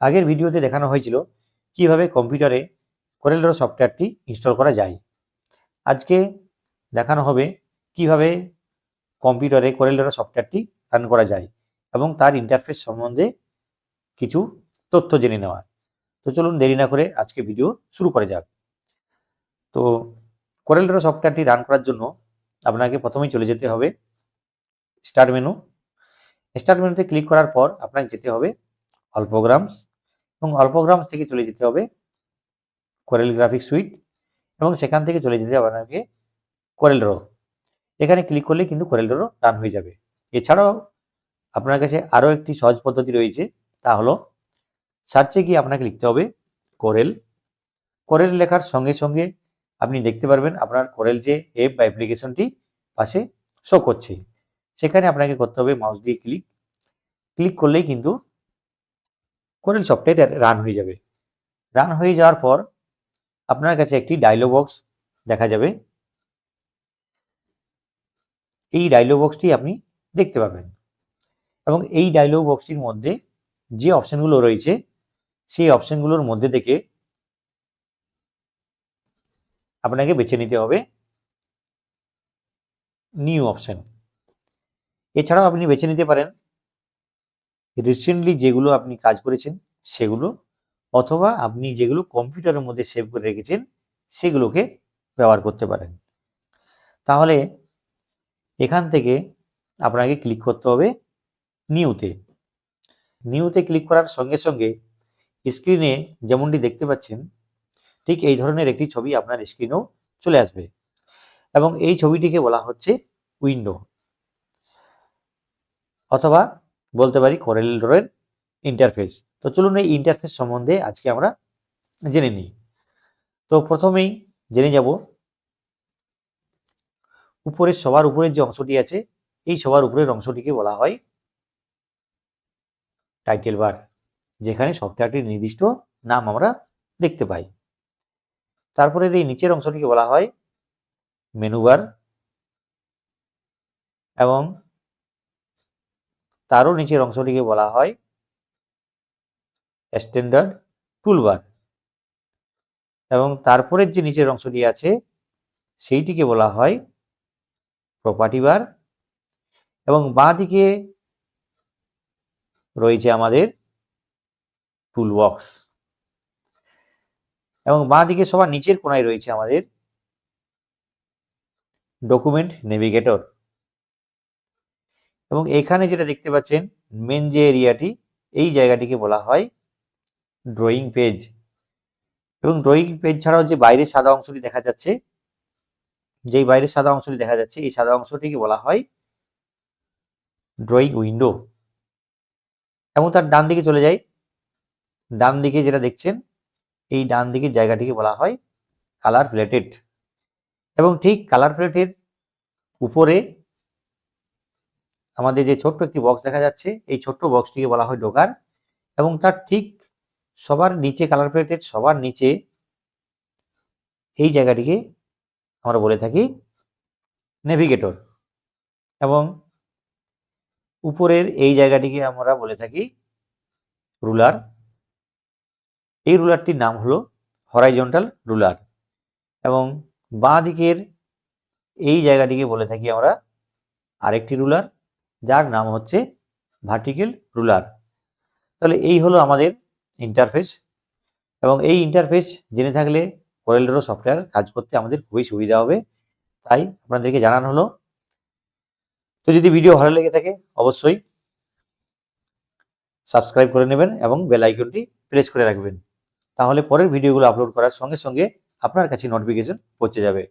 আগের ভিডিওতে দেখানো হয়েছিল কীভাবে কম্পিউটারে কোরেলড্র সফটওয়্যারটি ইনস্টল করা যায়। আজকে দেখানো হবে কীভাবে কম্পিউটারে কোরেলড্র সফটওয়্যারটি রান করা যায় এবং তার ইন্টারফেস সম্বন্ধে কিছু তথ্য জেনে নেওয়া। তো চলুন দেরি না করে আজকে ভিডিও শুরু করা যাক। তো কোরেলড্র সফটওয়্যারটি রান করার জন্য আপনাকে প্রথমেই চলে যেতে হবে স্টার্ট মেনু। স্টার্ট মেনুতে ক্লিক করার পর আপনাকে যেতে হবে অল প্রোগ্রামস এবং অল প্রোগ্রামস থেকে চলে যেতে হবে কোরেল গ্রাফিক সুইট এবং সেখান থেকে চলে যেতে হবে আপনাকে কোরেল ড্র এখানে ক্লিক করলে কিন্তু কোরেল ড্র রান হয়ে যাবে। এছাড়াও আপনার কাছে আরও একটি সহজ পদ্ধতি রয়েছে, তা হলো সার্চে গিয়ে আপনাকে লিখতে হবে কোরেল। কোরেল লেখার সঙ্গে সঙ্গে আপনি দেখতে পারবেন আপনার কোরেল যে অ্যাপ বা অ্যাপ্লিকেশনটি পাশে শো করছে। সেখানে আপনাকে করতে হবে মাউস দিয়ে ক্লিক ক্লিক করলেই কিন্তু কোরেল সফটওয়্যার রান হয়ে যাবে। রান হয়ে যাওয়ার পর আপনার কাছে একটি ডায়লগ বক্স দেখা যাবে। এই ডায়লগ বক্সটি আপনি দেখতে পাবেন। এবং এই ডায়লগ বক্সটির মধ্যে যে অপশানগুলো রয়েছে, সেই অপশানগুলোর মধ্যে থেকে আপনাকে বেছে নিতে হবে নিউ অপশন এছাড়াও আপনি বেছে নিতে পারেন রিসেন্টলি যেগুলো আপনি কাজ করেছেন সেগুলো অথবা আপনি যেগুলো কম্পিউটারের মধ্যে সেভ করে রেখেছেন সেগুলোকে ব্যবহার করতে পারেন। তাহলে এখান থেকে আপনাকে ক্লিক করতে হবে নিউতে নিউতে ক্লিক করার সঙ্গে সঙ্গে স্ক্রিনে যেমনটি দেখতে পাচ্ছেন, ঠিক এই ধরনের একটি ছবি আপনার স্ক্রিনেও চলে আসবে। এবং এই ছবিটিকে বলা হচ্ছে উইন্ডো অথবা বলতে পারি কোরেল ইন্টারফেস তো চলুন এই ইন্টারফেস সম্বন্ধে আজকে আমরা জেনে নিই। তো প্রথমেই জেনে যাব উপরের সবার উপরের যে অংশটি আছে, এই সবার উপরের অংশটিকে বলা হয় টাইটেল বার যেখানে সফটওয়্যারটির নির্দিষ্ট নাম আমরা দেখতে পাই। তারপরে এই নিচের অংশটিকে বলা হয় মেনু বার এবং তারও নিচের অংশটিকে বলা হয় স্ট্যান্ডার্ড টুলবার এবং তারপরের যে নিচের অংশটি আছে, সেইটিকে বলা হয় প্রপার্টি বার এবং বাঁ দিকে রয়েছে আমাদের টুল বক্স এবং বাঁ দিকে সবার নিচের কোনায় রয়েছে আমাদের ডকুমেন্ট নেভিগেটর এবং এখানে যেটা দেখতে পাচ্ছেন মেন যে এরিয়াটি এই জায়গাটিকে বলা হয় ড্রয়িং পেজ এবং ড্রয়িং পেজ ছাড়াও যে বাইরের সাদা অংশটি দেখা যাচ্ছে, যেই বাইরের সাদা অংশটি দেখা যাচ্ছে, এই সাদা অংশটিকে বলা হয় ড্রয়িং উইন্ডো এবং তার ডান দিকে চলে যাই, ডান দিকে যেটা দেখছেন, এই ডান দিকের জায়গাটিকে বলা হয় কালার প্লেটেড এবং ঠিক কালার প্লেটের উপরে আমাদের যে ছোট্ট একটি বক্স দেখা যাচ্ছে, এই ছোট্ট বক্সটিকে বলা হয় ডোকার এবং তার ঠিক সবার নিচে কালার প্লেটের সবার নিচে এই জায়গাটিকে আমরা বলে থাকি নেভিগেটর এবং উপরের এই জায়গাটিকে আমরা বলে থাকি রুলার এই রুলারটির নাম হলো হরাইজন্টাল রুলার এবং বাঁ দিকের এই জায়গাটিকে বলে থাকি আমরা আরেকটি রুলার যার নাম হচ্ছে ভার্টিক্যাল রুলার তাহলে এই হলো আমাদের ইন্টারফেস এবং এই ইন্টারফেস জেনে থাকলে কোরেলড্রো সফটওয়্যার কাজ করতে আমাদের খুবই সুবিধা হবে। তাই আপনাদেরকে জানানো হলো। তো যদি ভিডিও ভালো লেগে থাকে, অবশ্যই সাবস্ক্রাইব করে নেবেন এবং বেল আইকনটি প্রেস করে রাখবেন। তাহলে পরের ভিডিওগুলো আপলোড করার সঙ্গে সঙ্গে আপনার কাছে নোটিফিকেশন পৌঁছে যাবে।